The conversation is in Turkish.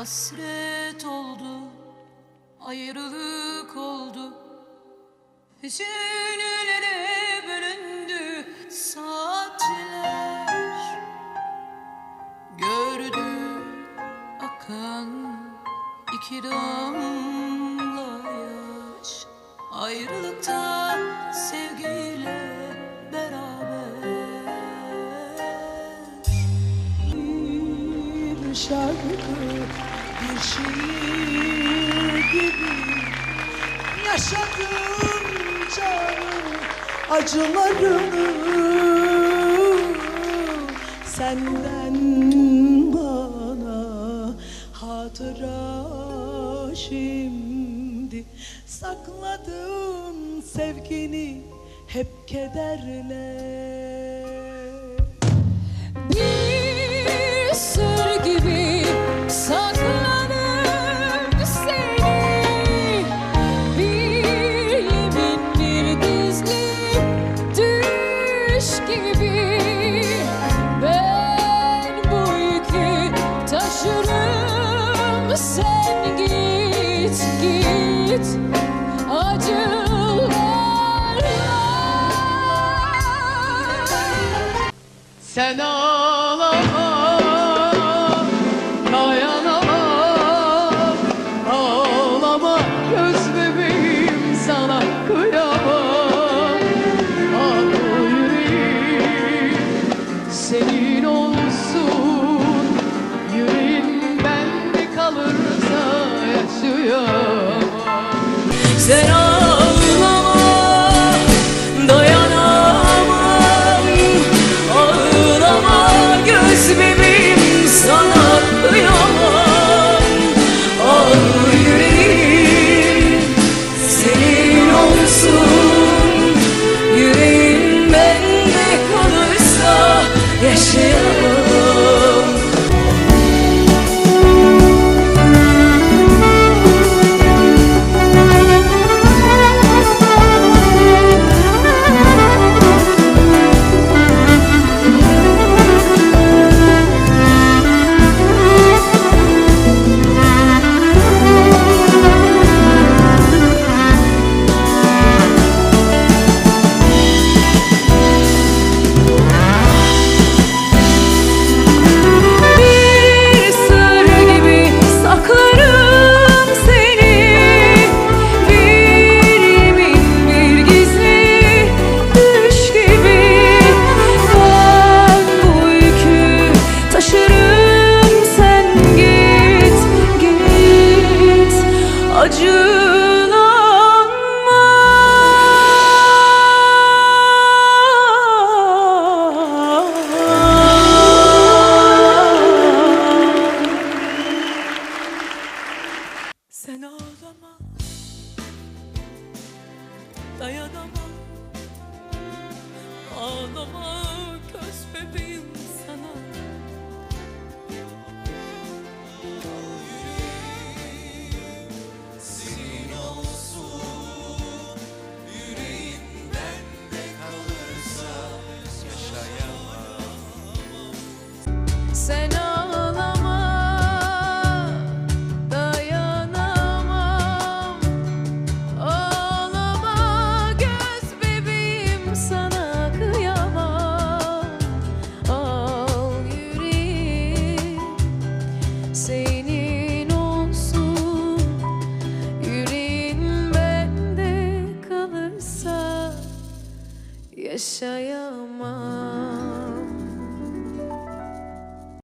Hasret oldu, ayrılık oldu. Hüzünlere bölündü saatler. Gördüm akan iki damla yaş. Ayrılıkta sevgiyle beraber. Bir şarkı bir şiir gibi yaşadım canım acılarını senden bana hatıra şimdi sakladım sevgini hep kederle Sen ağlama, dayanamam Ağlama göz bebeğim sana kıyamam. Bu yüreğim senin olsun. Yüreğin bende kalırsa yaşayamam. Sen ağlama, yaşayamam Ağlama Dayanamam yaşayamam